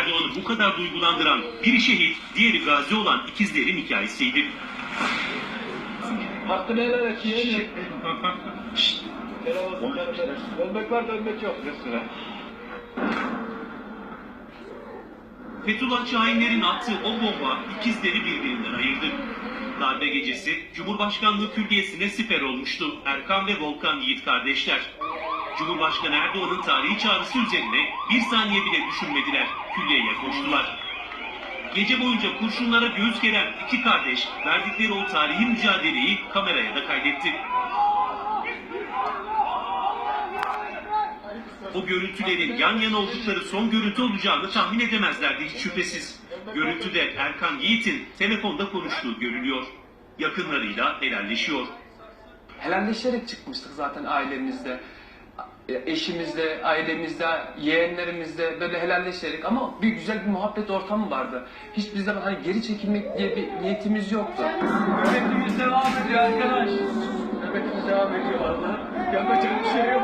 Erdoğan'ı bu kadar duygulandıran biri şehit, diğeri gazi olan ikizlerin hikayesiydi. Hakkını helal et yeğenim. Helal olsun canım. Ölmek var da ölmek yok. Üstüne. Fethullah Şahinlerin attığı o bomba ikizleri birbirinden ayırdı. Darbe gecesi Cumhurbaşkanlığı Külliyesi'ne siper olmuştu Erkan ve Volkan Yiğit kardeşler. Cumhurbaşkanı Erdoğan'ın tarihi çağrısı üzerine bir saniye bile düşünmediler. Külliyeye koştular. Gece boyunca kurşunlara göğüs geren iki kardeş verdikleri o tarihi mücadeleyi kameraya da kaydetti. O görüntülerin yan yana oldukları son görüntü olacağını tahmin edemezlerdi hiç şüphesiz. Görüntüde Erkan Yiğit'in telefonda konuştuğu görülüyor. Yakınlarıyla helalleşiyor. helalleşerek çıkmıştık zaten ailemizde. Eşimizle, ailemizde, yeğenlerimizle böyle helalleşerek ama bir güzel bir muhabbet ortamı vardı. Hiç bizden hani geri çekilmek diye bir niyetimiz yoktu. Nöbetimiz devam ediyor arkadaş. Nöbetimiz devam ediyor valla. Yapacak bir şey yok.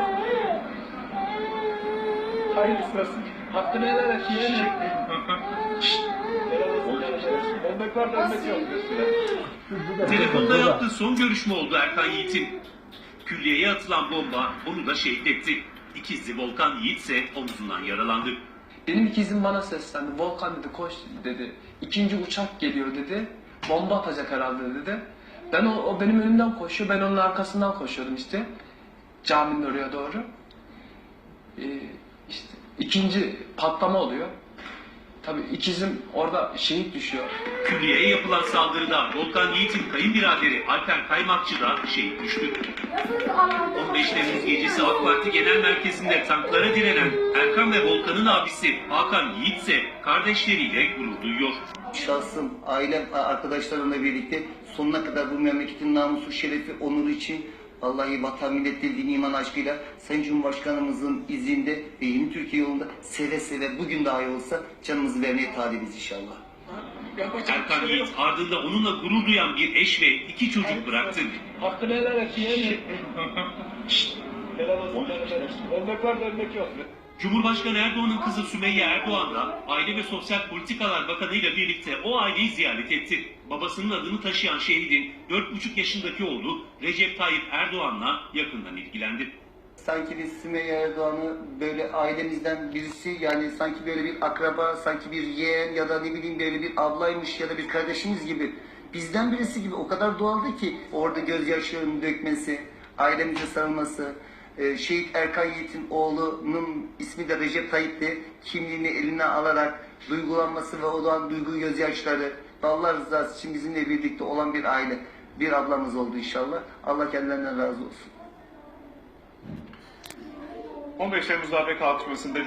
Hayırlısı olsun. Hakkını helal et yeğenim. Yok. Telefonda yaptığı son görüşme oldu Erkan Yiğit'in. Külliyeye atılan bomba onu da şehit etti. İkizli Volkan Yiğit ise omzundan yaralandı. Benim ikizim bana seslendi. Volkan dedi koş dedi. İkinci uçak geliyor dedi. Bomba atacak herhalde dedi. Ben o, o benim önümden koşuyor. Ben onun arkasından koşuyordum işte. Caminin oraya doğru. Ee, işte ikinci patlama oluyor. Tabii ikizim orada şehit düşüyor. Külliyeye yapılan saldırıda Volkan Yiğit'in kayınbiraderi Alper Kaymakçı da şehit düştü. 15 Temmuz gecesi AK Parti Genel Merkezi'nde tanklara direnen Erkan ve Volkan'ın abisi Hakan Yiğit ise kardeşleriyle gurur duyuyor. Şahsım, ailem, arkadaşlarımla birlikte sonuna kadar bu memleketin namusu, şerefi, onuru için vallahi vatan millet din iman aşkıyla Sayın Cumhurbaşkanımızın izinde ve yeni Türkiye yolunda seve seve bugün dahi olsa canımızı vermeye talibiz inşallah. Yapacak Erkan bir şey. Yiğit ardında onunla gurur duyan bir eş ve iki çocuk bıraktı. Hakkını helal et yeğenim. Helal olsun. Ölmek var da ölmek yok. Cumhurbaşkanı Erdoğan'ın kızı Sümeyye Erdoğan da Aile ve Sosyal Politikalar Bakanı ile birlikte o aileyi ziyaret etti. Babasının adını taşıyan şehidin 4,5 yaşındaki oğlu Recep Tayyip Erdoğan'la yakından ilgilendi. Sanki biz Sümeyye Erdoğan'ı böyle ailemizden birisi yani sanki böyle bir akraba, sanki bir yeğen ya da ne bileyim böyle bir ablaymış ya da bir kardeşimiz gibi bizden birisi gibi o kadar doğaldı ki orada gözyaşlarını dökmesi, ailemize sarılması, e, Şehit Erkan Yiğit'in oğlunun ismi de Recep Tayyip'ti. Kimliğini eline alarak duygulanması ve o doğan duygu gözyaşları Allah rızası için bizimle birlikte olan bir aile, bir ablamız oldu inşallah. Allah kendilerinden razı olsun. 15 Temmuz darbe kalkışmasında